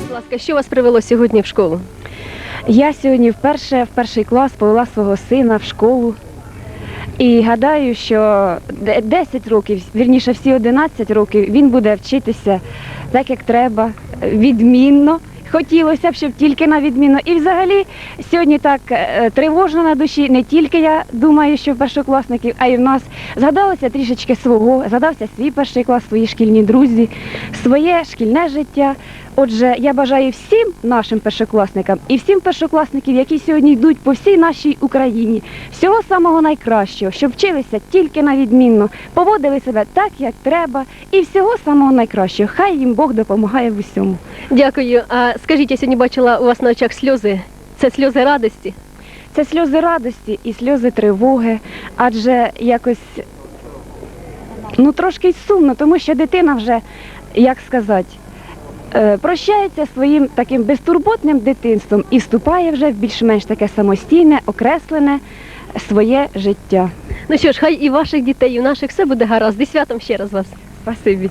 Будь ласка, що вас привело сьогодні в школу? Я сьогодні вперше в перший клас повела свого сина в школу. І гадаю, що де- 10 років, вірніше всі 11 років, він буде вчитися так, як треба, відмінно. Хотілося б, щоб тільки на відміну. І взагалі сьогодні так е, тривожно на душі, не тільки я думаю, що першокласників, а й в нас згадалося трішечки свого, згадався свій перший клас, свої шкільні друзі, своє шкільне життя. Отже, я бажаю всім нашим першокласникам і всім першокласників, які сьогодні йдуть по всій нашій Україні, всього самого найкращого, щоб вчилися тільки на відмінно, поводили себе так, як треба, і всього самого найкращого. Хай їм Бог допомагає в усьому. Дякую. А скажіть, я сьогодні бачила у вас на очах сльози. Це сльози радості. Це сльози радості і сльози тривоги, адже якось ну трошки сумно, тому що дитина вже, як сказати, е, прощається своїм таким безтурботним дитинством і вступає вже в більш-менш таке самостійне, окреслене своє життя. Ну що ж, хай і ваших дітей, і у наших все буде гаразд. І святом ще раз вас. Спасибі.